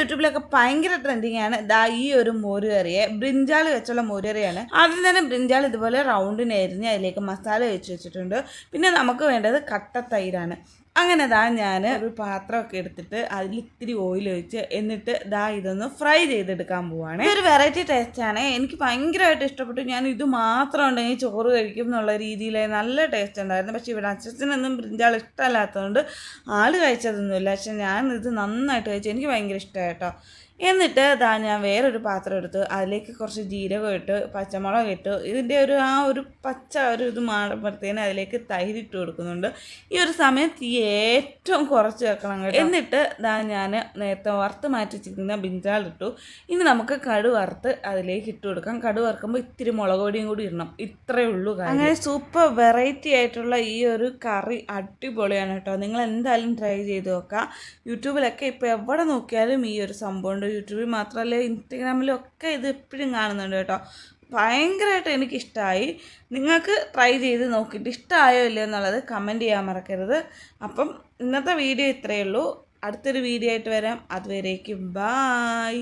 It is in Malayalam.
യൂട്യൂബിലൊക്കെ ഭയങ്കര ട്രെൻഡിങ് ആണ് ദാ ഈ ഒരു മോരുകറിയെ ബ്രിഞ്ചാൾ വെച്ചുള്ള മോരുകറിയാണ് ആദ്യം തന്നെ ബ്രിഞ്ചാൾ ഇതുപോലെ റൗണ്ടിന് എരിഞ്ഞ് അതിലേക്ക് മസാല വെച്ച് വെച്ചിട്ടുണ്ട്. പിന്നെ നമുക്ക് വേണ്ടത് കട്ട തൈരാണ്. അങ്ങനെ ദാ ഞാൻ ഒരു പാത്രമൊക്കെ എടുത്തിട്ട് അതിൽ ഇത്തിരി ഓയിൽ ഒഴിച്ച് എന്നിട്ട് ദാ ഇതൊന്ന് ഫ്രൈ ചെയ്തെടുക്കാൻ പോവാണ്. ഇതൊരു വെറൈറ്റി ടേസ്റ്റ് ആണ്. എനിക്ക് ഭയങ്കരമായിട്ട് ഇഷ്ടപ്പെട്ടു. ഞാൻ ഇത് മാത്രം ഉണ്ടെങ്കിൽ ചോറ് കഴിക്കും എന്നുള്ള രീതിയിൽ നല്ല ടേസ്റ്റ് ഉണ്ടായിരുന്നു. പക്ഷേ ഇവിടെ അച്ഛനൊന്നും ബ്രിഞ്ചാൾ ഇഷ്ടമല്ലാത്തതുകൊണ്ട് ആൾ കഴിച്ചതൊന്നുമില്ല. പക്ഷെ ഞാൻ ഇത് നന്നായിട്ട് കഴിച്ചു. എനിക്ക് ഭയങ്കര ഇഷ്ടമായി കേട്ടോ എന്നിട്ട് ദാ ഞാൻ വേറൊരു പാത്രം എടുത്ത് അതിലേക്ക് കുറച്ച് ജീരകം ഇട്ട് പച്ചമുളക് ഇട്ട് ഇതിന്റെ ഒരു ആ ഒരു പച്ച ഒരു ഇത് മാറുമ്പോഴത്തേന് അതിലേക്ക് തൈര് ഇട്ട് കൊടുക്കുന്നുണ്ട്. ഈ ഒരു സമയം തീ ഏറ്റവും കുറച്ച് വെക്കണം കേട്ടോ. എന്നിട്ട് ഇതാ ഞാൻ നേരത്തെ വറുത്ത് മാറ്റി വെച്ചിരിക്കുന്ന ബിഞ്ചാൾ ഇട്ടു. ഇനി നമുക്ക് കടു വറുത്ത് അതിലേക്ക് ഇട്ട് കൊടുക്കാം. കടു വറുക്കുമ്പോൾ ഇത്തിരി മുളക് പൊടിയും കൂടി ഇടണം. ഇത്രയേ ഉള്ളൂ. അങ്ങനെ സൂപ്പർ വെറൈറ്റി ആയിട്ടുള്ള ഈ ഒരു കറി അടിപൊളിയാണ് കേട്ടോ. നിങ്ങൾ എന്തായാലും ട്രൈ ചെയ്ത് നോക്കാം. യൂട്യൂബിലൊക്കെ ഇപ്പോൾ എവിടെ നോക്കിയാലും ഈ ഒരു സംഭവം യൂട്യൂബിൽ മാത്രമല്ല ഇൻസ്റ്റഗ്രാമിലും ഒക്കെ ഇത് എപ്പോഴും കാണുന്നുണ്ട് കേട്ടോ. ഭയങ്കരമായിട്ട് എനിക്കിഷ്ടമായി നിങ്ങൾക്ക് ട്രൈ ചെയ്ത് നോക്കിയിട്ട് ഇഷ്ടമായോ ഇല്ലയോ എന്നുള്ളത് കമന്റ് ചെയ്യാൻ മറക്കരുത്. അപ്പം ഇന്നത്തെ വീഡിയോ ഇത്രയേ ഉള്ളൂ. അടുത്തൊരു വീഡിയോ ആയിട്ട് വരാം. അതുവരേക്കും ബായ്